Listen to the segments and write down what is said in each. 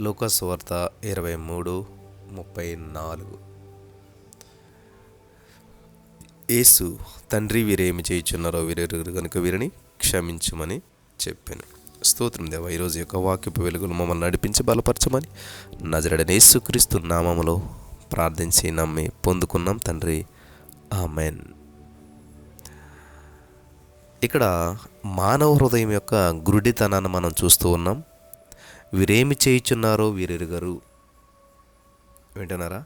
లూకస్ వార్త ఇరవై మూడు ముప్పై నాలుగు యేసు తండ్రి వీరేమి చేయుచున్నారో వీరెరుగరు కనుక వీరిని క్షమించమని చెప్పాను. స్తోత్రం దేవ ఈరోజు యొక్క వాక్యపు వెలుగులు మమ్మల్ని నడిపించి బలపరచమని నజరడని యేసుక్రీస్తు నామములో ప్రార్థించి నమ్మి పొందుకున్నాం తండ్రి. ఆమెన్. ఇక్కడ మానవ హృదయం యొక్క గురుడితనాన్ని మనం చూస్తూ ఉన్నాం. వీరేమి చేయుచున్నారో వీరెరుగరు. వింటున్నారా?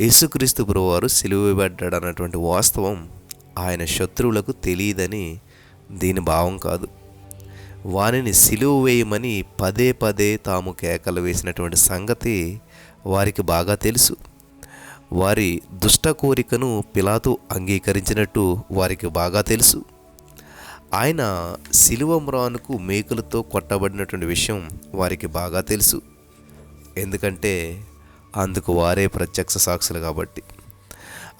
యేసుక్రీస్తు ప్రభువారు సిలువబడ్డాడు అన్నటువంటి వాస్తవం ఆయన శత్రువులకు తెలియదని దీని భావం కాదు. వారిని సిలువ వేయమని పదే పదే తాము కేకలు వేసినటువంటి సంగతి వారికి బాగా తెలుసు. వారి దుష్ట కోరికను పిలాతు అంగీకరించినట్టు వారికి బాగా తెలుసు. ఆయన శిలువ మ్రానుకు మేకులతో కొట్టబడినటువంటి విషయం వారికి బాగా తెలుసు. ఎందుకంటే అందుకు వారే ప్రత్యక్ష సాక్షులు కాబట్టి.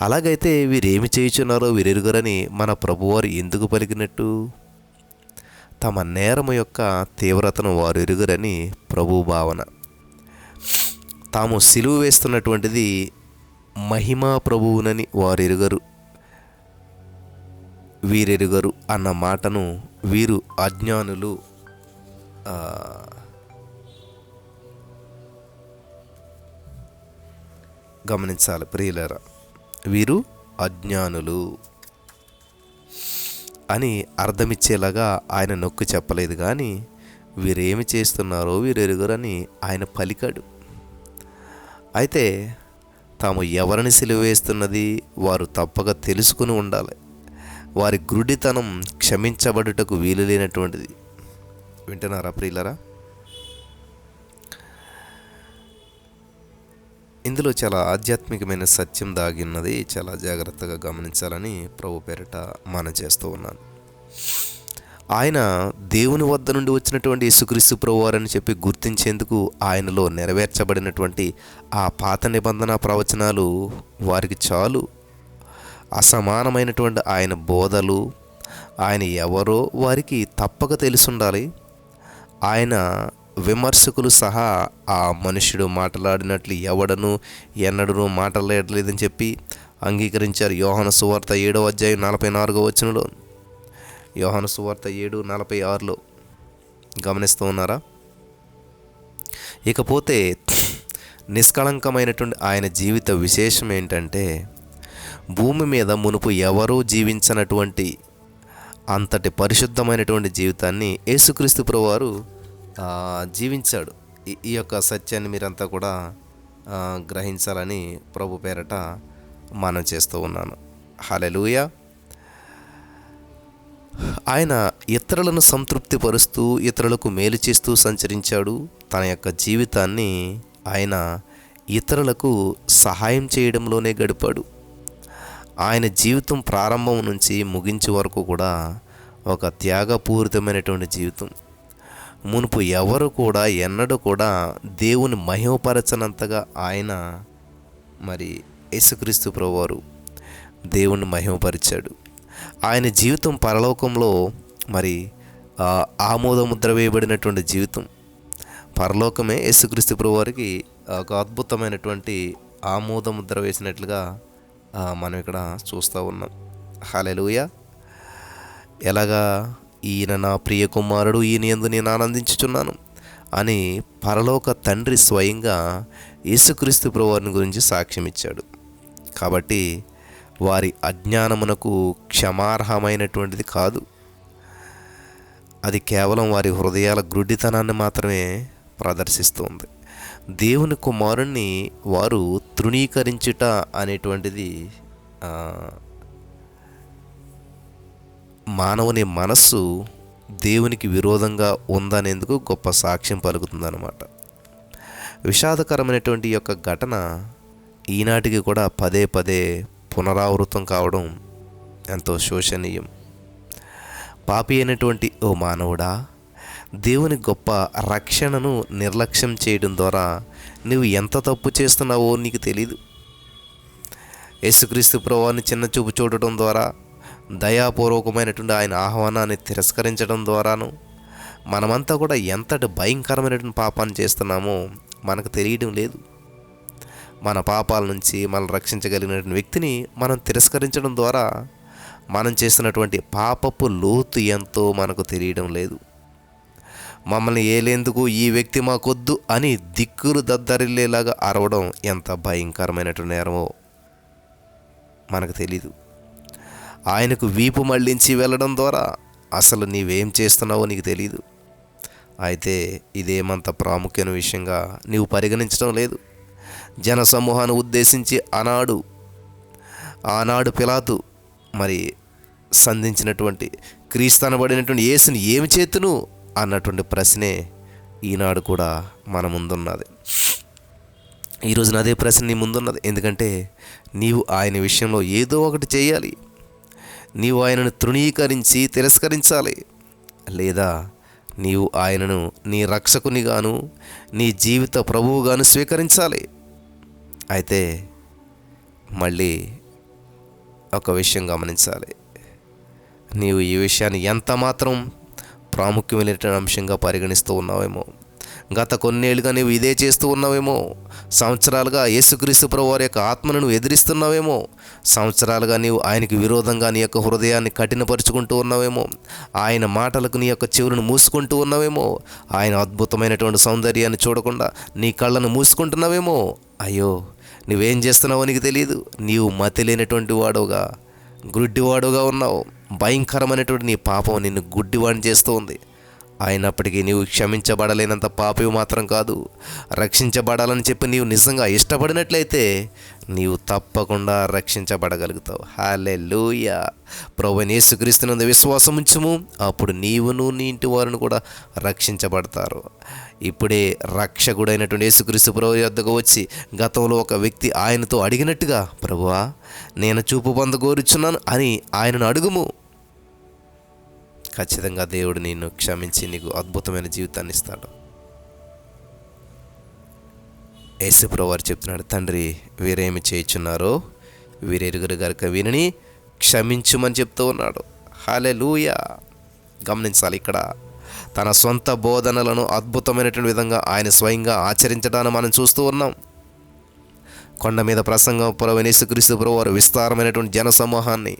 అలాగైతే వీరేమి చేయుచున్నారో వీరెరుగరని మన ప్రభువారు ఎందుకు పలికినట్టు? తమ నేరము యొక్క తీవ్రతను వారు ఎరుగరని ప్రభు భావన. తాము సిలువ వేస్తున్నటువంటిది మహిమా ప్రభువునని వారు ఎరుగరు వీరెరుగరు అన్న మాటను వీరు అజ్ఞానులు గమనించాలి ప్రియులరా. వీరు అజ్ఞానులు అని అర్థమిచ్చేలాగా ఆయన నొక్కి చెప్పలేదు కానీ వీరేమి చేస్తున్నారో వీరెరుగురని ఆయన పలికాడు. అయితే తాము ఎవరిని సిలువేస్తున్నది వారు తప్పక తెలుసుకుని ఉండాలి. వారి గురుడితనం క్షమించబడుటకు వీలు లేనటువంటిది. వింటున్నారా ప్రియులరా? ఇందులో చాలా ఆధ్యాత్మికమైన సత్యం దాగి ఉన్నది చాలా జాగ్రత్తగా గమనించాలని ప్రభు పేరిట మనం చేస్తూ ఉన్నాను. ఆయన దేవుని వద్ద నుండి వచ్చినటువంటి యేసుక్రీస్తు ప్రభువారని చెప్పి గుర్తించేందుకు ఆయనలో నెరవేర్చబడినటువంటి ఆ పాత నిబంధన ప్రవచనాలు వారికి చాలు. అసమానమైనటువంటి ఆయన బోధలు ఆయన ఎవరో వారికి తప్పక తెలుసుండాలి. ఆయన విమర్శకులు సహా ఆ మనుషుడు మాట్లాడినట్లు ఎవడను ఎన్నడను మాట్లాడలేదని చెప్పి అంగీకరించారు. యోహన సువార్త ఏడో అధ్యాయం నలభై నాలుగో వచనంలో. యోహన సువార్త ఏడు నలభై ఆరులో. గమనిస్తూ ఉన్నారా? ఇకపోతే నిష్కళంకమైనటువంటి ఆయన జీవిత విశేషం ఏంటంటే భూమి మీద మునుపు ఎవరూ జీవించనటువంటి అంతటి పరిశుద్ధమైనటువంటి జీవితాన్ని యేసుక్రీస్తు ప్రభువారు జీవించాడు. ఈ- ఈ యొక్క సత్యాన్ని మీరంతా కూడా గ్రహించాలని ప్రభు పేరట మనం చేస్తూ ఉన్నాను. హలెలూయ ఆయన ఇతరులను సంతృప్తిపరుస్తూ ఇతరులకు మేలు చేస్తూ సంచరించాడు. తన యొక్క జీవితాన్ని ఆయన ఇతరులకు సహాయం చేయడంలోనే గడిపాడు. ఆయన జీవితం ప్రారంభం నుంచి ముగించే వరకు కూడా ఒక త్యాగపూరితమైనటువంటి జీవితం. మునుపు ఎవరు కూడా ఎన్నడూ కూడా దేవుని మహిమపరచనంతగా ఆయన మరి యేసుక్రీస్తు ప్రభువారు దేవుణ్ణి మహిమపరిచాడు. ఆయన జీవితం పరలోకంలో మరి ఆమోదముద్ర వేయబడినటువంటి జీవితం. పరలోకమే యేసుక్రీస్తు ప్రభువారికి ఒక అద్భుతమైనటువంటి ఆమోదముద్ర వేసినట్లుగా మనం ఇక్కడ చూస్తూ ఉన్నాం. హాలెలుయ ఎలాగా ఈయన నా ప్రియ కుమారుడు ఈయన ఎందు నేను ఆనందించుచున్నాను అని పరలోక తండ్రి స్వయంగా యేసుక్రీస్తు ప్రభువారిని గురించి సాక్ష్యం ఇచ్చాడు. కాబట్టి వారి అజ్ఞానమునకు క్షమార్హమైనటువంటిది కాదు. అది కేవలం వారి హృదయాల గ్రుడ్డితనాన్ని మాత్రమే ప్రదర్శిస్తుంది. దేవుని కుమారుణ్ణి వారు తృణీకరించుట అనేటువంటిది మానవుని మనస్సు దేవునికి విరోధంగా ఉందనేందుకు గొప్ప సాక్ష్యం పలుకుతుందన్నమాట. విషాదకరమైనటువంటి యొక్క ఘటన ఈనాటికి కూడా పదే పదే పునరావృతం కావడం ఎంతో శోషనీయం పాపి అయినటువంటి ఓ మానవుడా దేవుని గొప్ప రక్షణను నిర్లక్ష్యం చేయడం ద్వారా నువ్వు ఎంత తప్పు చేస్తున్నావో నీకు తెలీదు. యేసుక్రీస్తు ప్రభువాన్ని చిన్న చూపు చూడటం ద్వారా దయాపూర్వకమైనటువంటి ఆయన ఆహ్వానాన్ని తిరస్కరించడం ద్వారాను మనమంతా కూడా ఎంతటి భయంకరమైనటువంటి పాపాన్ని చేస్తున్నామో మనకు తెలియడం లేదు. మన పాపాల నుంచి మనం రక్షించగలిగినటువంటి వ్యక్తిని మనం తిరస్కరించడం ద్వారా మనం చేస్తున్నటువంటి పాపపు లోతు ఎంతో మనకు తెలియడం లేదు. మమ్మల్ని ఏలేందుకు ఈ వ్యక్తి మాకొద్దు అని దిక్కులు దద్దరిల్లేలాగా అరవడం ఎంత భయంకరమైనటు నేరమో మనకు తెలీదు. ఆయనకు వీపు మళ్ళించి వెళ్ళడం ద్వారా అసలు నీవేం చేస్తున్నావో నీకు తెలీదు. అయితే ఇదేమంత ప్రాముఖ్యమైన విషయంగా నీవు పరిగణించడం లేదు. జన సమూహాన్ని ఉద్దేశించి ఆనాడు ఆనాడు పిలాతు మరి సంధించినటువంటి క్రీస్తనబడినటువంటి యేసుని ఏమి చేతును? అన్నటువంటి ప్రశ్నే ఈనాడు కూడా మన ముందున్నది. ఈ రోజున అదే ప్రశ్న నీ ముందున్నది. ఎందుకంటే నీవు ఆయన విషయంలో ఏదో ఒకటి చేయాలి. నీవు ఆయనను తృణీకరించి తిరస్కరించాలి. లేదా నీవు ఆయనను నీ రక్షకునిగాను నీ జీవిత ప్రభువుగాను స్వీకరించాలి. అయితే మళ్ళీ ఒక విషయం గమనించాలి. నీవు ఈ విషయాన్ని ఎంత మాత్రం ప్రాముఖ్యమైన అంశంగా పరిగణిస్తూ ఉన్నావేమో. గత కొన్నేళ్ళుగా నీవు ఇదే చేస్తూ ఉన్నావేమో. సంవత్సరాలుగా యేసుక్రీస్తు ప్రభువారి యొక్క ఆత్మను ఎదిరిస్తున్నావేమో. సంవత్సరాలుగా నీవు ఆయనకి విరోధంగా నీ యొక్క హృదయాన్ని కఠినపరుచుకుంటూ ఉన్నావేమో. ఆయన మాటలకు నీ యొక్క చెవులను మూసుకుంటూ ఉన్నావేమో. ఆయన అద్భుతమైనటువంటి సౌందర్యాన్ని చూడకుండా నీ కళ్ళను మూసుకుంటున్నావేమో. అయ్యో నువ్వేం చేస్తున్నావో నీకు తెలియదు నీవు మతి లేనటువంటి వాడుగా గుడ్డివాడుగా ఉన్నావు. భయంకరమైనటువంటి నీ పాపం నిన్ను గుడ్డివాణి చేస్తూ ఉంది అయినప్పటికీ నీవు క్షమించబడలేనంత పాపవి మాత్రం కాదు. రక్షించబడాలని చెప్పి నీవు నిజంగా ఇష్టపడినట్లయితే నీవు తప్పకుండా రక్షించబడగలుగుతావు. హాలే లూయ ప్రభు యేసుక్రీస్తునందు విశ్వాసం ఉంచుము. అప్పుడు నీవును నీ ఇంటి వారిని కూడా రక్షించబడతారు. ఇప్పుడే రక్షకుడైనటువంటి యేసుక్రీస్తు ప్రభు యొద్దకు వచ్చి గతంలో ఒక వ్యక్తి ఆయనతో అడిగినట్టుగా ప్రభువా నేను చూపు పొందగోరుచున్నాను అని ఆయనను అడుగుము. ఖచ్చితంగా దేవుడు నిన్ను క్షమించి నీకు అద్భుతమైన జీవితాన్ని ఇస్తాడు. యేసుప్రభు వారు చెప్తున్నాడు తండ్రి వీరేమి చేయుచున్నారో వీరెరుగురు గనుక వీరిని క్షమించుమని చెప్తూ ఉన్నాడు. హాలే గమనించాలి ఇక్కడ తన సొంత బోధనలను అద్భుతమైనటువంటి విధంగా ఆయన స్వయంగా ఆచరించడాన్ని మనం చూస్తూ ఉన్నాం. కొండ మీద ప్రసంగం పురవనేసుక్రీస్తు ప్రభు వారు విస్తారమైనటువంటి జనసమూహాన్ని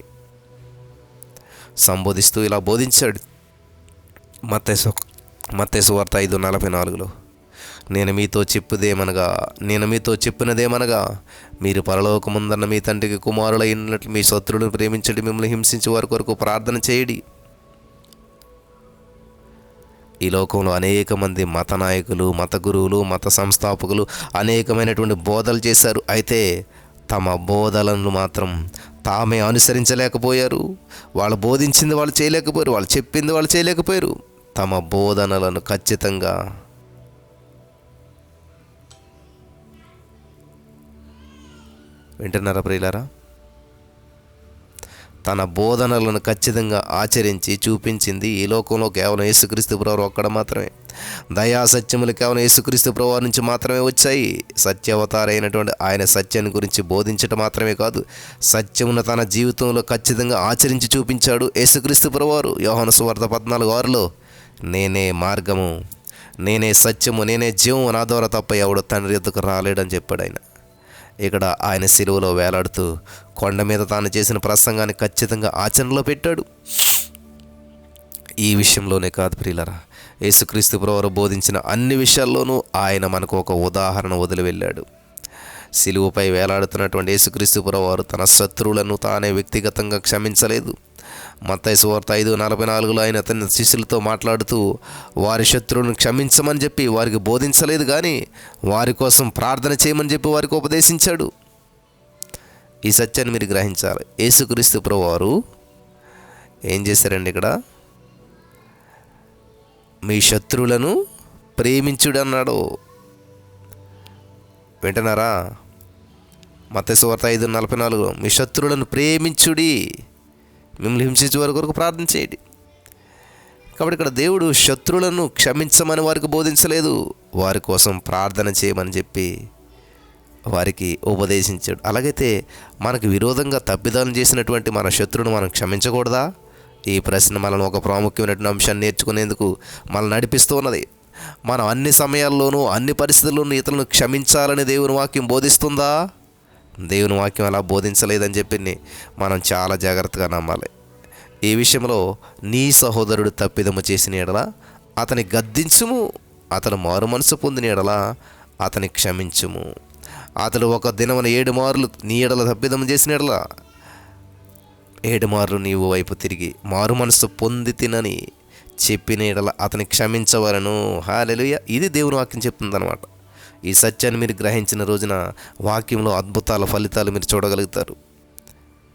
సంబోధిస్తూ ఇలా బోధించాడు. మత్తేసు మత్స్సు వార్త ఐదు నలభై నాలుగులో నేను మీతో చెప్పుదేమనగా నేను మీతో చెప్పినదేమనగా మీరు పరలోకముందన్న మీ తండ్రికి కుమారులైనట్లు మీ శత్రువులను ప్రేమించండి మిమ్మల్ని హింసించే వారి కొరకు ప్రార్థన చేయడి. ఈ లోకంలో అనేక మంది మత నాయకులు మత గురువులు మత సంస్థాపకులు అనేకమైనటువంటి బోధలు చేశారు. అయితే తమ బోధలను మాత్రం తామే అనుసరించలేకపోయారు. వాళ్ళు బోధించింది వాళ్ళు చేయలేకపోయారు. వాళ్ళు చెప్పింది వాళ్ళు చేయలేకపోయారు. తమ బోధనలను ఖచ్చితంగా వింటున్నారా ప్రియులారా? తన బోధనలను ఖచ్చితంగా ఆచరించి చూపించింది ఈ లోకంలో కేవలం యేసుక్రీస్తు బ్రవరు ఒక్కడ మాత్రమే. దయా సత్యములు కేవలం యేసుక్రీస్తు ప్రభు నుంచి మాత్రమే వచ్చాయి. సత్యవతారైనటువంటి ఆయన సత్యాన్ని గురించి బోధించటం మాత్రమే కాదు సత్యమును తన జీవితంలో ఖచ్చితంగా ఆచరించి చూపించాడు యేసుక్రీస్తు ప్రభువారు యోహన సువార్త పద్నాలుగు ఆరులో నేనే మార్గము నేనే సత్యము నేనే జీవము నా ద్వారా తప్ప ఎవడు తండ్రి ఎద్దుకు రాలేడని చెప్పాడు ఆయన. ఇక్కడ ఆయన సిలువలో వేలాడుతూ కొండ మీద తాను చేసిన ప్రసంగాన్ని ఖచ్చితంగా ఆచరణలో పెట్టాడు. ఈ విషయంలోనే కాదు ప్రియులరా యేసుక్రీస్తు ప్రవరు బోధించిన అన్ని విషయాల్లోనూ ఆయన మనకు ఒక ఉదాహరణ వదిలి వెళ్ళాడు సిలువపై వేలాడుతున్నటువంటి యేసుక్రీస్తు ప్రవారు తన శత్రువులను తానే వ్యక్తిగతంగా క్షమించలేదు. మత్తయి సువార్త ఐదు నలభై నాలుగులో ఆయన తన శిష్యులతో మాట్లాడుతూ వారి శత్రువులను క్షమించమని చెప్పి వారికి బోధించలేదు కానీ వారి కోసం ప్రార్థన చేయమని చెప్పి వారికి ఉపదేశించాడు. ఈ సత్యాన్ని మీరు గ్రహించాలి. యేసుక్రీస్తు ప్రభువారు ఏం చేశారండి ఇక్కడ? మీ శత్రువులను ప్రేమించుడు అన్నాడు వింటున్నారా మతేశ్వార్త ఐదు నలభై నాలుగు. మీ శత్రువులను ప్రేమించుడి మిమ్మల్ని హింసించే వారి కొరకు ప్రార్థన చేయండి. కాబట్టి ఇక్కడ దేవుడు శత్రువులను క్షమించమని వారికి బోధించలేదు. వారి కోసం ప్రార్థన చేయమని చెప్పి వారికి ఉపదేశించాడు. అలాగైతే మనకు విరోధంగా తప్పిదాలు చేసినటువంటి మన శత్రువును మనం క్షమించకూడదా? ఈ ప్రశ్న మనల్ని ఒక ప్రాముఖ్యమైనటువంటి అంశాన్ని నేర్చుకునేందుకు మనల్ని నడిపిస్తూ ఉన్నది. మనం అన్ని సమయాల్లోనూ అన్ని పరిస్థితుల్లోనూ ఇతరులను క్షమించాలని దేవుని వాక్యం బోధిస్తుందా? దేవుని వాక్యం అలా బోధించలేదని చెప్పి మనం చాలా జాగ్రత్తగా నమ్మాలి. ఈ విషయంలో నీ సహోదరుడు తప్పిదము చేసిన ఎడలా అతని గద్దించుము అతను మారు మనసు పొందిన ఎడలా అతని క్షమించుము. అతడు ఒక దినమున ఏడు మార్లు నీ ఎడల తప్పిదము చేసిన ఎడలా ఏడుమార్లు నీవు వైపు తిరిగి మారు మనసు పొంది తినని చెప్పిన ఎడల అతని క్షమించవలను. హాలెలుయ. ఇది దేవుని వాక్యం చెప్తుందనమాట ఈ సత్యాన్ని మీరు గ్రహించిన రోజున వాక్యంలో అద్భుతాల ఫలితాలు మీరు చూడగలుగుతారు.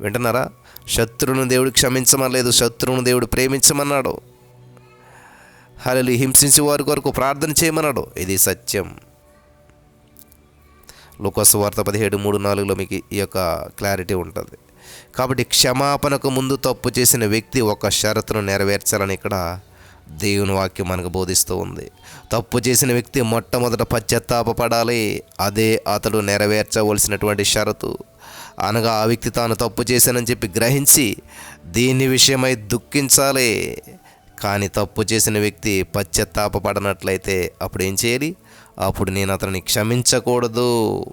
వింటున్నారా? శత్రువును దేవుడు క్షమించమనలేదు. శత్రువును దేవుడు ప్రేమించమన్నాడు. హలలు హింసించి వారి కొరకు ప్రార్థన చేయమన్నాడు. ఇది సత్యం. లోకసు వార్త పదిహేడు మూడు నాలుగులో మీకు ఈ యొక్క క్లారిటీ ఉంటుంది. కాబట్టి క్షమాపణకు ముందు తప్పు చేసిన వ్యక్తి ఒక షరతును నెరవేర్చాలని ఇక్కడ దేవుని వాక్యం మనకు బోధిస్తూ ఉంది. తప్పు చేసిన వ్యక్తి మొట్టమొదట పశ్చాత్తాపడాలి అదే అతడు నెరవేర్చవలసినటువంటి షరతు. అనగా ఆ వ్యక్తి తాను తప్పు చేశానని చెప్పి గ్రహించి దీని విషయమై దుఃఖించాలి. కానీ తప్పు చేసిన వ్యక్తి పశ్చాత్తాపడనట్లయితే అప్పుడు ఏం చేయాలి? అప్పుడు నేను అతన్ని క్షమించకూడదు.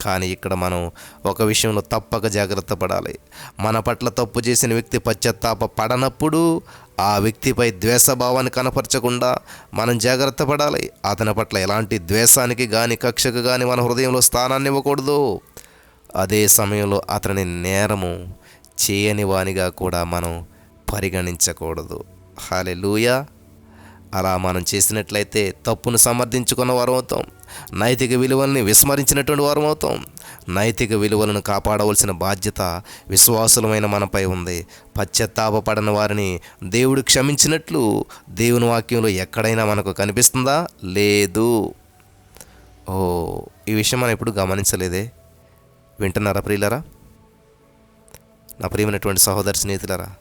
కానీ ఇక్కడ మనం ఒక విషయంలో తప్పక జాగ్రత్త పడాలి. మన పట్ల తప్పు చేసిన వ్యక్తి పశ్చాత్తాప పడనప్పుడు ఆ వ్యక్తిపై ద్వేషభావాన్ని కనపరచకుండా మనం జాగ్రత్త పడాలి. అతని పట్ల ఎలాంటి ద్వేషానికి కానీ కక్షకు కానీ మన హృదయంలో స్థానాన్ని ఇవ్వకూడదు. అదే సమయంలో అతని నేరము చేయని వానిగా కూడా మనం పరిగణించకూడదు. హాలెలూయా అలా మనం చేసినట్లయితే తప్పును సమర్థించుకున్న వారు అవుతాం నైతిక విలువల్ని విస్మరించినటువంటి వారం అవుతాం నైతిక విలువలను కాపాడవలసిన బాధ్యత విశ్వాసులమైన మనపై ఉంది. పశ్చాత్తాపపడని వారిని దేవుడు క్షమించినట్లు దేవుని వాక్యంలో ఎక్కడైనా మనకు కనిపిస్తుందా? లేదు. ఓ ఈ విషయం మనం ఎప్పుడు గమనించలేదే? వింటున్నారా ప్రియులరా? నా ప్రియమైనటువంటి సహోదరి స్నేహితులరా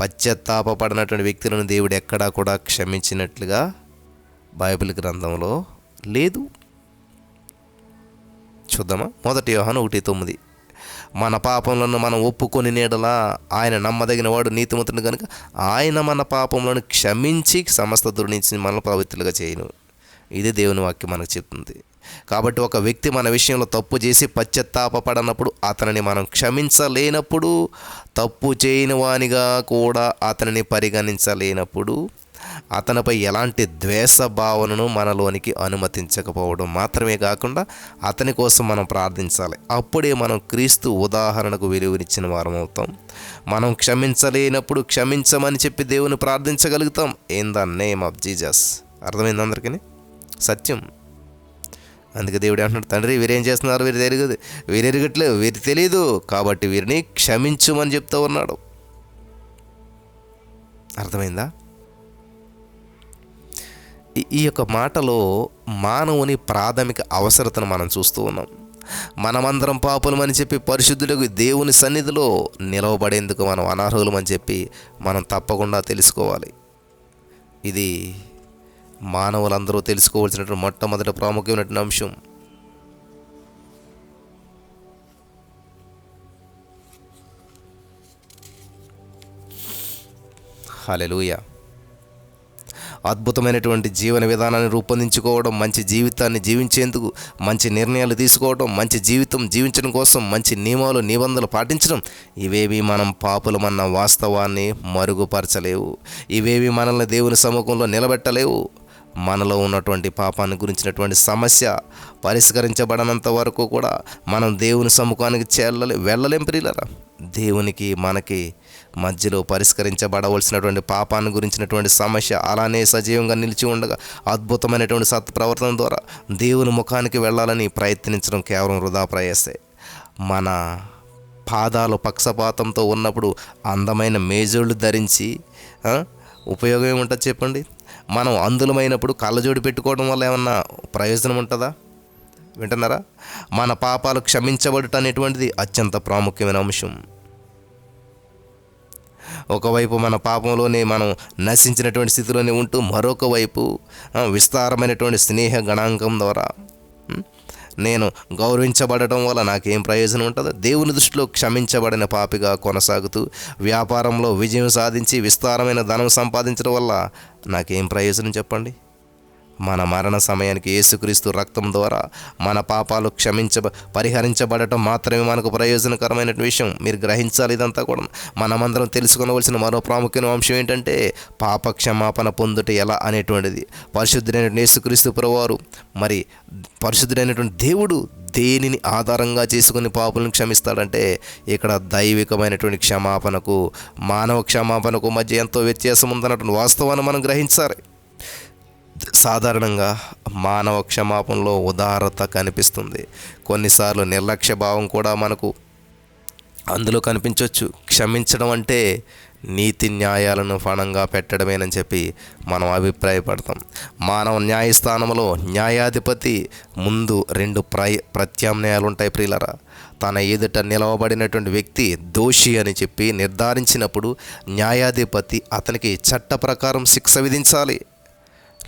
పశ్చత్తాపడినటువంటి వ్యక్తులను దేవుడు ఎక్కడా కూడా క్షమించినట్లుగా బైబిల్ గ్రంథంలో లేదు. చూద్దామా మొదటి యోహాను ఒకటి తొమ్మిది. మన పాపములను మనం ఒప్పుకొని నీడలా ఆయన నమ్మదగిన వాడు నీతిమంతుడు కనుక ఆయన మన పాపములను క్షమించి సమస్త దుర్నించి మనల్ని పవిత్రులుగా చేయను. ఇది దేవుని వాక్యం మనకు చెప్తుంది. కాబట్టి ఒక వ్యక్తి మన విషయంలో తప్పు చేసి పశ్చాత్తాపడనప్పుడు అతనిని మనం క్షమించలేనప్పుడు తప్పు చేయని వానిగా కూడా అతనిని పరిగణించలేనప్పుడు అతనిపై ఎలాంటి ద్వేష భావనను మనలోనికి అనుమతించకపోవడం మాత్రమే కాకుండా అతని కోసం మనం ప్రార్థించాలి. అప్పుడే మనం క్రీస్తు ఉదాహరణకు విలువనిచ్చిన వారం అవుతాం. మనం క్షమించలేనప్పుడు క్షమించమని చెప్పి దేవుని ప్రార్థించగలుగుతాం. In the name of Jesus అర్థమైంది అందరికీ? సత్యం. అందుకే దేవుడు అంటున్నాడు తండ్రి వీరేం చేస్తున్నారు? వీరు తెలియదు వీరు ఎరగట్లేదు. వీరు తెలియదు కాబట్టి వీరిని క్షమించుమని చెప్తూ ఉన్నాడు. అర్థమైందా? ఈ- ఈ యొక్క మాటలో మానవుని ప్రాథమిక అవసరతను మనం చూస్తూ ఉన్నాం. మనమందరం పాపులమని చెప్పి పరిశుద్ధులకు దేవుని సన్నిధిలో నిలవబడేందుకు మనం అనర్హులమని చెప్పి మనం తప్పకుండా తెలుసుకోవాలి. ఇది మానవులందరూ తెలుసుకోవాల్సినటువంటి మొట్టమొదటి ప్రాముఖ్యమైనటువంటి అంశం. హలెలుయా అద్భుతమైనటువంటి జీవన విధానాన్ని రూపొందించుకోవడం మంచి జీవితాన్ని జీవించేందుకు మంచి నిర్ణయాలు తీసుకోవడం మంచి జీవితం జీవించడం కోసం మంచి నియమాలు నిబంధనలు పాటించడం ఇవేవి మనం పాపులమన్న వాస్తవాన్ని మరుగుపరచలేవు. ఇవేవి మనల్ని దేవుని సముఖంలో నిలబెట్టలేవు. మనలో ఉన్నటువంటి పాపాన్ని గురించినటువంటి సమస్య పరిష్కరించబడనంత వరకు కూడా మనం దేవుని సముఖానికి చేరలే వెళ్ళలేం ప్రియులరా. దేవునికి మనకి మధ్యలో పరిష్కరించబడవలసినటువంటి పాపాన్ని గురించినటువంటి సమస్య అలానే సజీవంగా నిలిచి ఉండగా అద్భుతమైనటువంటి సత్ప్రవర్తన ద్వారా దేవుని ముఖానికి వెళ్ళాలని ప్రయత్నించడం కేవలం వృధా ప్రయాసే. మన పాదాలు పక్షపాతంతో ఉన్నప్పుడు అందమైన మేజోళ్ళు ధరించి ఉపయోగం ఏముంటుంది చెప్పండి? మనం అందులమైనప్పుడు కళ్ళజోడు పెట్టుకోవడం వల్ల ఏమన్నా ప్రయోజనం ఉంటుందా? వింటున్నారా? మన పాపాలు క్షమించబడటం అనేటువంటిది అత్యంత ప్రాముఖ్యమైన అంశం. ఒకవైపు మన పాపంలోనే మనం నశించినటువంటి స్థితిలోనే ఉంటూ మరొక వైపు విస్తారమైనటువంటి స్నేహ గణాంకం ద్వారా నేను గౌరవించబడటం వల్ల నాకేం ప్రయోజనం ఉంటుంది? దేవుని దృష్టిలో క్షమించబడిన పాపిగా కొనసాగుతూ వ్యాపారంలో విజయం సాధించి విస్తారమైన ధనం సంపాదించడం వల్ల నాకేం ప్రయోజనం చెప్పండి? మన మరణ సమయానికి యేసుక్రీస్తు రక్తం ద్వారా మన పాపాలు క్షమించ పరిహరించబడటం మాత్రమే మనకు ప్రయోజనకరమైన విషయం. మీరు గ్రహించాలి ఇదంతా కూడా. మనమందరం తెలుసుకోవలసిన మరో ప్రాముఖ్యమైన అంశం ఏంటంటే పాప క్షమాపణ పొందుట ఎలా అనేటువంటిది. పరిశుద్ధుడైనటువంటి యేసుక్రీస్తు ప్రవారు మరి పరిశుద్ధుడైనటువంటి దేవుడు దేనిని ఆధారంగా చేసుకుని పాపులను క్షమిస్తాడంటే ఇక్కడ దైవికమైనటువంటి క్షమాపణకు మానవ క్షమాపణకు మధ్య ఎంతో వ్యత్యాసం ఉందన్నటువంటి వాస్తవాన్ని మనం గ్రహించాలి. సాధారణంగా మానవ క్షమాపణలో ఉదారత కనిపిస్తుంది. కొన్నిసార్లు నిర్లక్ష్య భావం కూడా మనకు అందులో కనిపించవచ్చు క్షమించడం అంటే నీతి న్యాయాలను ఫణంగా పెట్టడమేనని చెప్పి మనం అభిప్రాయపడతాం. మానవ న్యాయస్థానంలో న్యాయాధిపతి ముందు రెండు ప్రై ప్రత్యామ్నాయాలు ఉంటాయి ప్రియులరా. తన ఎదుట నిలవబడినటువంటి వ్యక్తి దోషి అని చెప్పి నిర్ధారించినప్పుడు న్యాయాధిపతి అతనికి చట్ట ప్రకారం శిక్ష విధించాలి.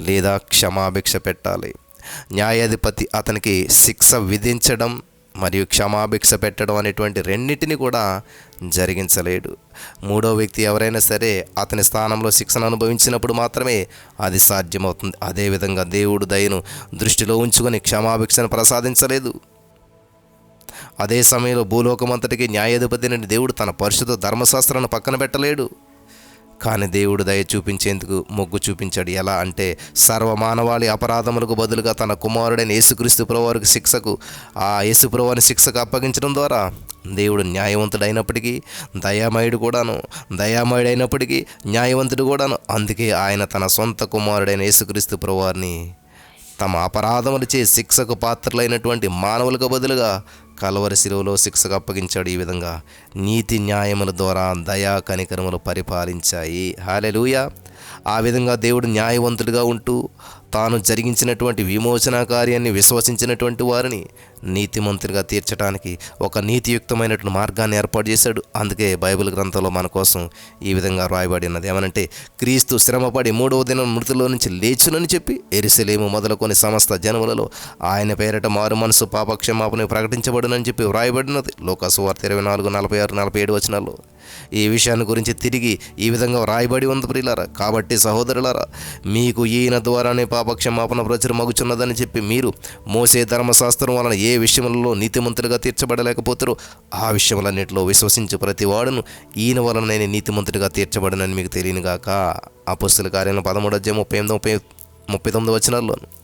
లేదా క్షమాభిక్ష పెట్టాలి. న్యాయాధిపతి అతనికి శిక్ష విధించడం మరియు క్షమాభిక్ష పెట్టడం అనేటువంటి రెండింటిని కూడా జరిగించలేడు. మూడో వ్యక్తి ఎవరైనా సరే అతని స్థానంలో శిక్షణ అనుభవించినప్పుడు మాత్రమే అది సాధ్యమవుతుంది. అదేవిధంగా దేవుడు దయను దృష్టిలో ఉంచుకొని క్షమాభిక్షను ప్రసాదించలేదు. అదే సమయంలో భూలోకమంతటికి న్యాయాధిపతి నుండి దేవుడు తన పరిశుద్ధ ధర్మశాస్త్రాన్ని పక్కన పెట్టలేడు. కానీ దేవుడు దయ చూపించేందుకు మొగ్గు చూపించాడు. ఎలా అంటే సర్వమానవాళి అపరాధములకు బదులుగా తన కుమారుడైన యేసుక్రీస్తు ప్రభువారికి శిక్షకు ఆ యేసుప్రభువారి శిక్షకు అప్పగించడం ద్వారా దేవుడు న్యాయవంతుడైనప్పటికీ దయామయుడు కూడాను దయామయుడైనప్పటికీ న్యాయవంతుడు కూడాను. అందుకే ఆయన తన సొంత కుమారుడైన యేసుక్రీస్తు ప్రభువారిని తమ అపరాధములచే శిక్షకు పాత్రలైనటువంటి మానవులకు బదులుగా కలవరి శిలువలో శిక్షకు అప్పగించాడు ఈ విధంగా. నీతి న్యాయముల ద్వారా దయా కనికరములు పరిపాలించాయి. హాలెలూయ ఆ విధంగా దేవుడు న్యాయవంతుడిగా ఉంటూ తాను జరిగించినటువంటి విమోచన కార్యాన్ని విశ్వసించినటువంటి వారిని నీతిమంతులుగా తీర్చడానికి ఒక నీతియుక్తమైనటువంటి మార్గాన్ని ఏర్పాటు చేశాడు. అందుకే బైబిల్ గ్రంథంలో మన కోసం ఈ విధంగా రాయబడినది ఏమనంటే క్రీస్తు శ్రమపడి మూడవ దినం మృతిలో నుంచి లేచునని చెప్పి ఎరిసలేము మొదలుకొని సమస్త జనములలో ఆయన పేరట మారు మనసు పాపక్షమాపణ ప్రకటించబడునని చెప్పి వ్రాయబడినది. లోకసువార్త ఇరవై నాలుగు నలభై ఆరు నలభై ఏడు వచనాల్లో. ఈ విషయాన్ని గురించి తిరిగి ఈ విధంగా వ్రాయబడి ఉంది ప్రియులారా. కాబట్టి సహోదరులారా మీకు ఈయన ద్వారానే పాపక్షమాపణ ప్రచురమగుచున్నదని చెప్పి మీరు మోసే ధర్మశాస్త్రం వలన ఏ విషయములలో నీతిమంతులుగా తీర్చబడలేకపోతారో ఆ విషయములన్నింటిలో విశ్వసించు ప్రతి వాడును. ఈయన వలన నేను నీతిమంతుడిగా తీర్చబడనని మీకు తెలియనుగాక. అపుస్తుల కార్యాలయం పదమూడు అధ్యాయం ముప్పై ఎనిమిది ముప్పై ముప్పై తొమ్మిది వచనాల్లోను.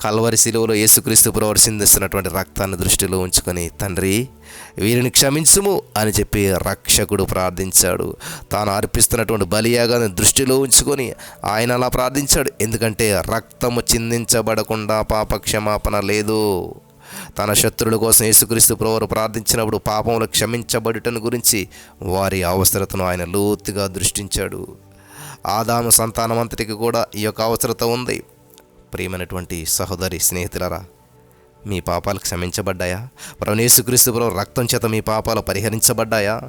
కల్వరి శిలువలో యేసుక్రీస్తు ప్రవర్శిస్తున్నటువంటి రక్తాన్ని దృష్టిలో ఉంచుకొని తండ్రి వీరిని క్షమించుము అని చెప్పి రక్షకుడు ప్రార్థించాడు. తాను అర్పిస్తున్నటువంటి బలియాగాన్ని దృష్టిలో ఉంచుకొని ఆయన అలా ప్రార్థించాడు. ఎందుకంటే రక్తము చిందించబడకుండా పాప క్షమాపణ లేదు. తన శత్రుల కోసం యేసుక్రీస్తు ప్రవరు ప్రార్థించినప్పుడు పాపములు క్షమించబడుటను గురించి వారి అవసరతను ఆయన లోతుగా దృష్టించాడు. ఆదాము సంతానమంతటికి కూడా ఈ యొక్క అవసరత ఉంది. ప్రియమైనటువంటి సహోదరి స్నేహితులరా మీ పాపాలు క్షమించబడ్డాయా? ప్రవణేశుక్రీస్తు రక్తం చేత మీ పాపాలు పరిహరించబడ్డాయా?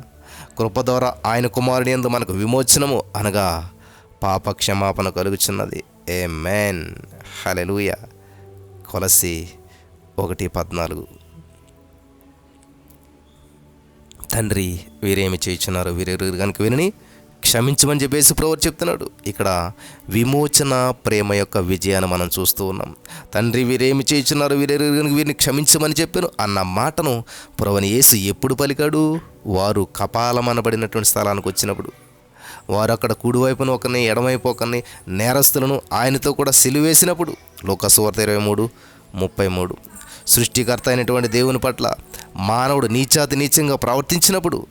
కృప ద్వారా ఆయన కుమారుని యందు మనకు విమోచనము అనగా పాప క్షమాపణ కలుగుచున్నది. ఏ మేన్ హలెలుయ కొలసి ఒకటి పద్నాలుగు. తండ్రి వీరేమి చేయించున్నారు? వీరెరు కనుక వినని క్షమించమని చెప్పేసి ప్రవర్ చెప్తున్నాడు. ఇక్కడ విమోచన ప్రేమ యొక్క విజయాన్ని మనం చూస్తూ ఉన్నాం. తండ్రి వీరేమి చేస్తున్నారు వీరే వీరిని క్షమించమని చెప్పాను అన్న మాటను ప్రవని యేసు ఎప్పుడు పలికాడు? వారు కపాలమనబడినటువంటి స్థలానికి వచ్చినప్పుడు. వారు అక్కడ కుడివైపున ఒకరిని ఎడమవైపు ఒకరిని నేరస్తులను ఆయనతో కూడా సిలువేసినప్పుడు. లోకసువార్త ఇరవై మూడు ముప్పై మూడు సృష్టికర్త అయినటువంటి దేవుని పట్ల మానవుడు నీచాతి నీచంగా ప్రవర్తించినప్పుడు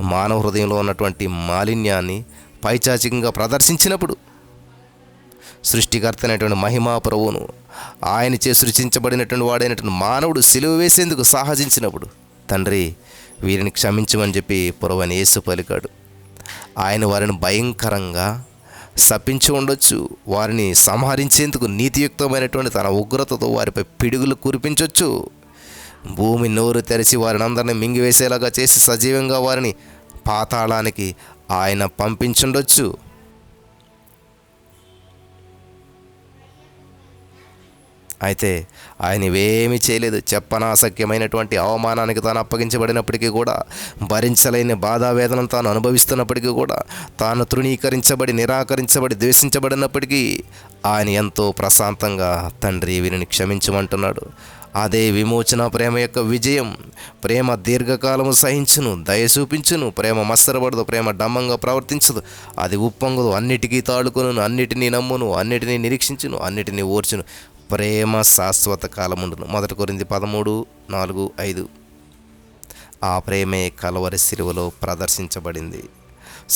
మానవ హృదయంలో ఉన్నటువంటి మాలిన్యాన్ని పైచాచికంగా ప్రదర్శించినప్పుడు సృష్టికర్త అయినటువంటి మహిమా ప్రభువును ఆయన చే సృష్టించబడినటువంటి వాడైనటువంటి మానవుడు సిలువ వేసేందుకు సాహసించినప్పుడు తండ్రి వీరిని క్షమించమని చెప్పి పురవని యేసు పలికాడు. ఆయన వారిని భయంకరంగా శపించి ఉండొచ్చు వారిని సంహరించేందుకు నీతియుక్తమైనటువంటి తన ఉగ్రతతో వారిపై పిడుగులు కురిపించవచ్చు భూమి నోరు తెరిచి వారిని అందరినీ మింగివేసేలాగా చేసి సజీవంగా వారిని పాతాళానికి ఆయన పంపించుండొచ్చు. అయితే ఆయన ఇవేమీ చేయలేదు. చెప్పనాసక్యమైనటువంటి అవమానానికి తాను అప్పగించబడినప్పటికీ కూడా భరించలేని బాధావేదనను తాను అనుభవిస్తున్నప్పటికీ కూడా తాను తృణీకరించబడి నిరాకరించబడి ద్వేషించబడినప్పటికీ ఆయన ఎంతో ప్రశాంతంగా తండ్రి వీరిని క్షమించమంటున్నాడు. అదే విమోచన ప్రేమ యొక్క విజయం. ప్రేమ దీర్ఘకాలము సహించును దయ చూపించును. ప్రేమ మస్తరపడదు ప్రేమ డమ్మంగా ప్రవర్తించదు. అది ఉప్పొంగదు అన్నిటికీ తాడుకును అన్నిటినీ నమ్మును అన్నిటినీ నిరీక్షించును అన్నిటినీ ఓర్చును. ప్రేమ శాశ్వత కాలముండును. మొదటి కొరింది పదమూడు నాలుగు ఐదు. ఆ ప్రేమే కలవరి శిలువలో ప్రదర్శించబడింది.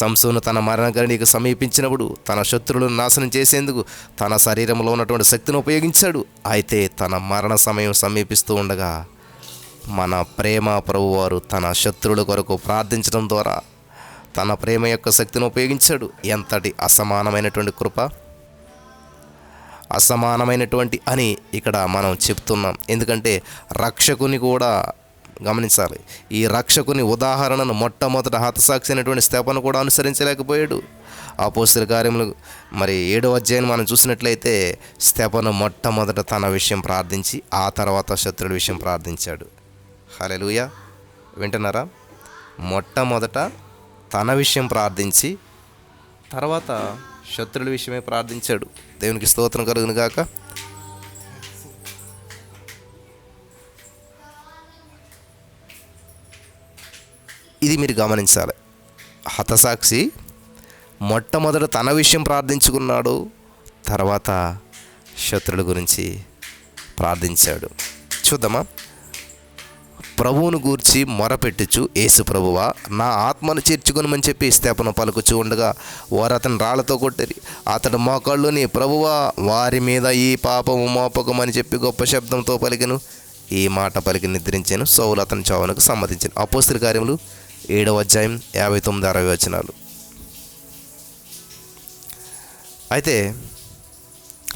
సంసోను తన మరణగణికి సమీపించినప్పుడు తన శత్రువులను నాశనం చేసేందుకు తన శరీరంలో ఉన్నటువంటి శక్తిని ఉపయోగించాడు. అయితే తన మరణ సమయం సమీపిస్తూ ఉండగా మన ప్రేమ ప్రభువారు తన శత్రువుల కొరకు ప్రార్థించడం ద్వారా తన ప్రేమ యొక్క శక్తిని ఉపయోగించాడు. ఎంతటి అసమానమైనటువంటి కృప అసమానమైనటువంటి అని ఇక్కడ మనం చెప్తున్నాం. ఎందుకంటే రక్షకుని కూడా గమనించాలి. ఈ రక్షకుని ఉదాహరణను మొట్టమొదట హతసాక్షి అయినటువంటి స్తెపను కూడా అనుసరించలేకపోయాడు. అపోస్తుల కార్యములు మరి ఏడో అధ్యాయం మనం చూసినట్లయితే స్తెపను మొట్టమొదట తన విషయం ప్రార్థించి ఆ తర్వాత శత్రుడి విషయం ప్రార్థించాడు. హలెలుయ వింటున్నారా? మొట్టమొదట తన విషయం ప్రార్థించి తర్వాత శత్రుల విషయమే ప్రార్థించాడు. దేవునికి స్తోత్రం కలుగును గాక ఇది మీరు గమనించాలి. హతసాక్షి మొట్టమొదట తన విషయం ప్రార్థించుకున్నాడు తర్వాత శత్రుల గురించి ప్రార్థించాడు. చూద్దామా? ప్రభువును గూర్చి మొరపెట్టుచు యేసు ప్రభువా నా ఆత్మను చేర్చుకొనమని చెప్పి స్థాపన పలుకుచూ ఉండగా వారు అతను రాళ్ళతో కొట్టిరి. అతడు మోకాళ్ళుని ప్రభువా వారి మీద ఈ పాపము మోపకమని చెప్పి గొప్ప శబ్దంతో పలికెను. ఈ మాట పలికి నిద్రించాను. సౌలు అతని చావునకు సమ్మతించాను. అపోస్తుల కార్యములు ఏడవ అధ్యాయం యాభై తొమ్మిది అరవై వచనాలు. అయితే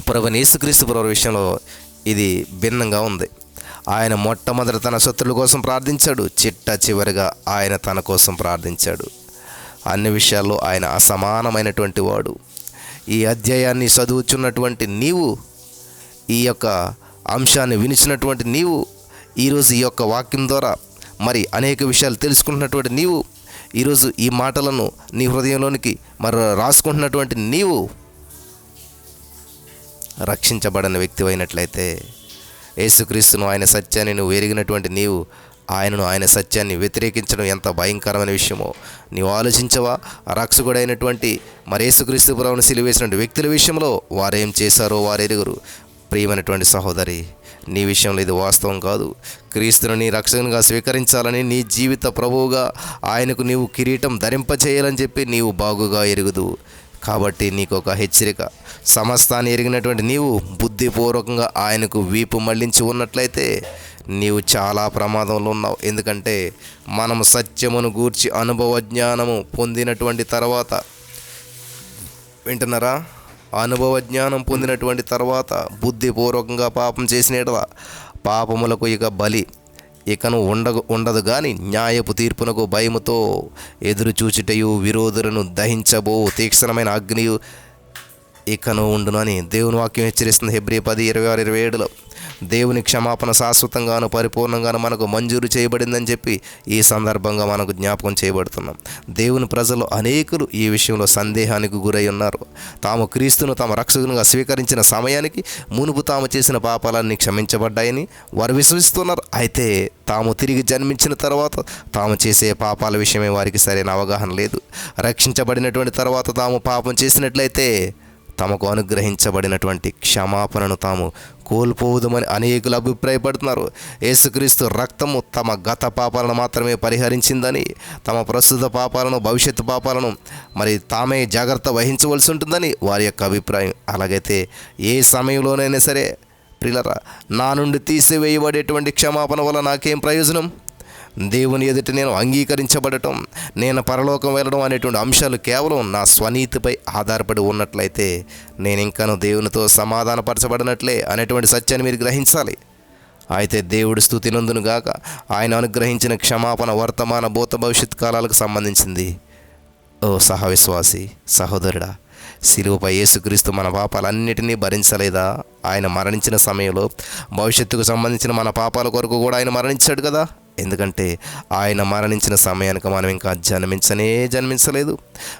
ప్రభు యేసుక్రీస్తు ప్రభు విషయంలో ఇది భిన్నంగా ఉంది. ఆయన మొట్టమొదట తన శత్రుల కోసం ప్రార్థించాడు చిట్ట చివరిగా ఆయన తన కోసం ప్రార్థించాడు. అన్ని విషయాల్లో ఆయన అసమానమైనటువంటి వాడు. ఈ అధ్యాయాన్ని చదువుచున్నటువంటి నీవు ఈ యొక్క అంశాన్ని వినిచినటువంటి నీవు ఈరోజు ఈ యొక్క వాక్యం ద్వారా మరి అనేక విషయాలు తెలుసుకుంటున్నటువంటి నీవు ఈరోజు ఈ మాటలను నీ హృదయంలోనికి మరి రాసుకుంటున్నటువంటి నీవు రక్షించబడిన వ్యక్తి అయినట్లయితే యేసుక్రీస్తును ఆయన సత్యాన్ని నువ్వు ఎరిగినటువంటి నీవు ఆయనను ఆయన సత్యాన్ని వ్యతిరేకించడం ఎంత భయంకరమైన విషయమో నీవు ఆలోచించవా? రక్షకుడైనటువంటి మరి యేసుక్రీస్తు ప్రభువును సిలివేసినటువంటి వ్యక్తుల విషయంలో వారేం చేశారో వారు ఎరుగురు ప్రియమైనటువంటి సహోదరి నీ విషయంలో ఇది వాస్తవం కాదు. క్రీస్తును నీ రక్షకునిగా స్వీకరించాలని నీ జీవిత ప్రభువుగా ఆయనకు నీవు కిరీటం ధరింపచేయాలని చెప్పి నీవు బాగుగా ఎరుగుదు. కాబట్టి నీకు ఒక హెచ్చరిక. సమస్తాన్ని ఎరిగినటువంటి నీవు బుద్ధిపూర్వకంగా ఆయనకు వీపు మళ్ళించి ఉన్నట్లయితే నీవు చాలా ప్రమాదంలో ఉన్నావు. ఎందుకంటే మనము సత్యమును గూర్చి అనుభవ జ్ఞానము పొందినటువంటి తర్వాత వింటున్నారా? అనుభవ జ్ఞానం పొందినటువంటి తర్వాత బుద్ధిపూర్వకంగా పాపం చేసిన పాపములకు ఇక బలి ఇకను ఉండ ఉండదు కానీ న్యాయపు తీర్పునకు భయముతో ఎదురు చూచుటయు విరోధులను దహించబో తీక్షణమైన అగ్నియు ఇకను ఉండునని దేవుని వాక్యం హెచ్చరిస్తుంది. హెబ్రి పది ఇరవై ఆరు ఇరవై ఏడులో. దేవుని క్షమాపణ శాశ్వతంగాను పరిపూర్ణంగాను మనకు మంజూరు చేయబడిందని చెప్పి ఈ సందర్భంగా మనకు జ్ఞాపకం చేయబడుతున్నాం. దేవుని ప్రజలు అనేకులు ఈ విషయంలో సందేహానికి గురై ఉన్నారు. తాము క్రీస్తును తమ రక్షకునిగా స్వీకరించిన సమయానికి మునుపు తాము చేసిన పాపాలన్నీ క్షమించబడ్డాయని వారు విశ్వసిస్తున్నారు. అయితే తాము తిరిగి జన్మించిన తర్వాత తాము చేసే పాపాల విషయమే వారికి సరైన అవగాహన లేదు. రక్షించబడినటువంటి తర్వాత తాము పాపం చేసినట్లయితే తమకు అనుగ్రహించబడినటువంటి క్షమాపణను తాము కోల్పోవదమని అనేకులు అభిప్రాయపడుతున్నారు. యేసుక్రీస్తు రక్తము తమ గత పాపాలను మాత్రమే పరిహరించిందని తమ ప్రస్తుత పాపాలను భవిష్యత్తు పాపాలను మరి తామే జాగ్రత్త వహించవలసి ఉంటుందని వారి యొక్క అభిప్రాయం. అలాగైతే ఏ సమయంలోనైనా సరే ప్రిలరా నా నుండి తీసివేయబడేటువంటి క్షమాపణ వల్ల నాకేం ప్రయోజనం? దేవుని ఎదుట నేను అంగీకరించబడటం నేను పరలోకం వెళ్ళడం అనేటువంటి అంశాలు కేవలం నా స్వనీతిపై ఆధారపడి ఉన్నట్లయితే నేను ఇంకాను దేవునితో సమాధానపరచబడినట్లే అనేటువంటి సత్యాన్ని మీరు గ్రహించాలి. అయితే దేవుడి స్థుతి నందును గాక ఆయన అనుగ్రహించిన క్షమాపణ వర్తమాన భూత భవిష్యత్ కాలాలకు సంబంధించింది. ఓ సహవిశ్వాసి సహోదరుడా శిలువపై యేసుక్రీస్తు మన పాపాలన్నిటినీ భరించలేదా? ఆయన మరణించిన సమయంలో భవిష్యత్తుకు సంబంధించిన మన పాపాల కొరకు కూడా ఆయన మరణించాడు కదా? ఎందుకంటే ఆయన మరణించిన సమయానికి మనం ఇంకా జన్మించనే జన్మించలేదు.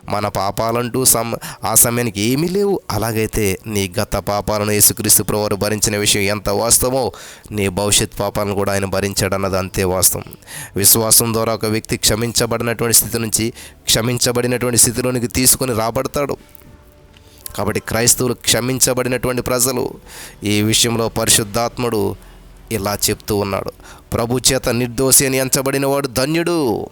మన పాపాలంటూ సమ ఆ సమయానికి ఏమీ లేవు. అలాగైతే నీ గత పాపాలను యేసుక్రీస్తు ప్రవారు భరించిన విషయం ఎంత వాస్తవమో నీ భవిష్యత్ పాపాలను కూడా ఆయన భరించాడన్నది అంతే వాస్తవం. విశ్వాసం ద్వారా ఒక వ్యక్తి క్షమించబడినటువంటి స్థితి నుంచి క్షమించబడినటువంటి స్థితిలోనికి తీసుకొని రాబడతాడు. కాబట్టి క్రైస్తవులు క్షమించబడినటువంటి ప్రజలు ఈ విషయంలో పరిశుద్ధాత్ముడు ఇలా చెప్తూ ఉన్నాడు. ప్రభు చేత నిర్దోషి అని ఎంచబడినవాడు ధన్యుడు.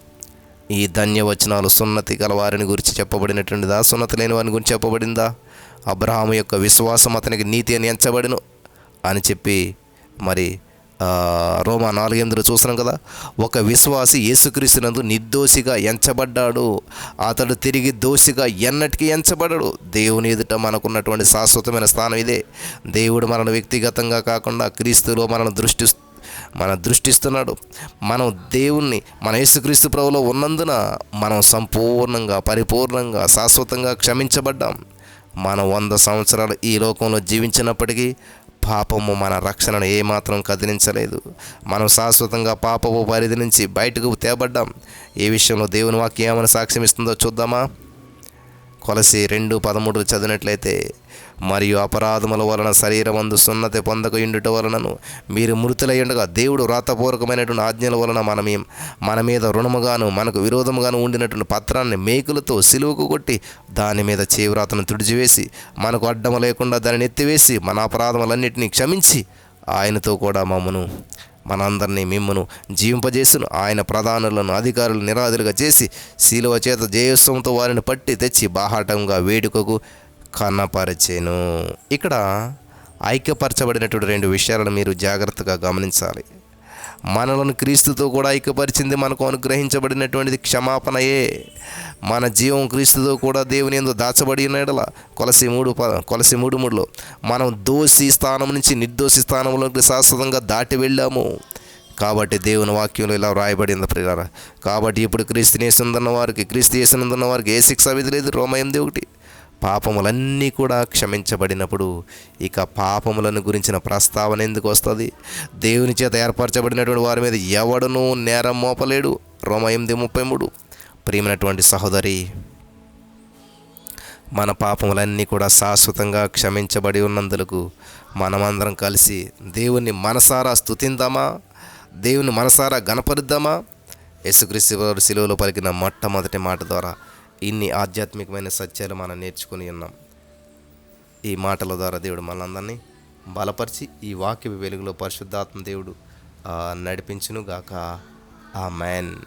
ఈ ధన్యవచనాలు సున్నతి గల వారిని గురించి చెప్పబడినటువంటిదా సున్నతి లేని వారిని గురించి చెప్పబడిందా? అబ్రహాము యొక్క విశ్వాసం అతనికి నీతి అని ఎంచబడిను అని చెప్పి మరి రోమా నాలుగెందులో చూస్తున్నాం కదా. ఒక విశ్వాసి యేసుక్రీస్తునందు నిర్దోషిగా ఎంచబడ్డాడు. అతడు తిరిగి దోషిగా ఎన్నటికీ ఎంచబడడు. దేవుని ఎదుట మనకున్నటువంటి శాశ్వతమైన స్థానం ఇదే. దేవుడు మనను వ్యక్తిగతంగా కాకుండా క్రీస్తులో మనను దృష్టి మన దృష్టిస్తున్నాడు. మనం దేవుణ్ణి మన యేసుక్రీస్తు ప్రభులో ఉన్నందున మనం సంపూర్ణంగా పరిపూర్ణంగా శాశ్వతంగా క్షమించబడ్డాం. మనం వంద సంవత్సరాలు ఈ లోకంలో జీవించినప్పటికీ పాపము మన రక్షణను ఏమాత్రం కదిలించలేదు. మనం శాశ్వతంగా పాపపు పరిధి నుంచి బయటకు తేబడ్డాం. ఈ విషయంలో దేవుని వాక్యం ఏమైనా సాక్ష్యం ఇస్తుందో చూద్దామా? కొలసి రెండు పదమూడు చదివినట్లయితే మరియు అపరాధముల వలన శరీరమందు సున్నతి పొందక ఇండుట వలనను మీరు మృతులయ్యుండగా దేవుడు వ్రాతపూర్వకమైనటువంటి ఆజ్ఞల వలన మన మన మీద రుణముగాను మనకు విరోధముగాను ఉండినటువంటి పత్రాన్ని మేకులతో సిలువకు కొట్టి దాని మీద చేవ్రాతను తుడిచివేసి మనకు అడ్డము లేకుండా దానిని ఎత్తివేసి మన అపరాధములన్నింటినీ క్షమించి ఆయనతో కూడా మమ్మను మనందరినీ మిమ్మను జీవింపజేసును. ఆయన ప్రధానులను అధికారులు నిరాధులుగా చేసి శీలువ చేత జయోత్సవంతో వారిని పట్టి తెచ్చి బాహాటంగా వేడుకకు కన్నపరిచేను ఇక్కడ ఐక్యపరచబడినటువంటి రెండు విషయాలను మీరు జాగ్రత్తగా గమనించాలి. మనలను క్రీస్తుతో కూడా ఐక్యపరిచింది మనకు అనుగ్రహించబడినటువంటిది క్షమాపణయే. మన జీవం క్రీస్తుతో కూడా దేవుని ఎందు దాచబడి ఉన్నాడలా కొలసి మూడు ప కొలసి మూడు మూడులో మనం దోషి స్థానం నుంచి నిర్దోషి స్థానంలోకి శాశ్వతంగా దాటి వెళ్ళాము. కాబట్టి దేవుని వాక్యంలో ఇలా వ్రాయబడింది ప్రియారా కాబట్టి ఇప్పుడు క్రీస్తు వేసినందున్న వారికి క్రీస్తు చేసినందున్న వారికి ఏ శిక్ష విధి లేదు రోమ ఎనిమిది ఒకటి. పాపములన్నీ కూడా క్షమించబడినప్పుడు ఇక పాపములను గురించిన ప్రస్తావన ఎందుకు వస్తుంది? దేవుని చేత ఏర్పరచబడినటువంటి వారి మీద ఎవడునూ నేరం మోపలేడు. రోమ ఎనిమిది ముప్పై మూడు. ప్రియమైనటువంటి సహోదరి మన పాపములన్నీ కూడా శాశ్వతంగా క్షమించబడి ఉన్నందులకు మనమందరం కలిసి దేవుణ్ణి మనసారా స్థుతిందామా దేవుని మనసారా గణపరుద్దామా? యేసుక్రీస్తు శిలువలో పలికిన మొట్టమొదటి మాట ద్వారా ఇన్ని ఆధ్యాత్మికమైన సత్యాలు మనం నేర్చుకుని ఉన్నాం. ఈ మాటల ద్వారా దేవుడు మనందరినీ బలపరిచి ఈ వాక్య వెలుగులో పరిశుద్ధాత్మ దేవుడు నడిపించును గాక ఆ మ్యాన్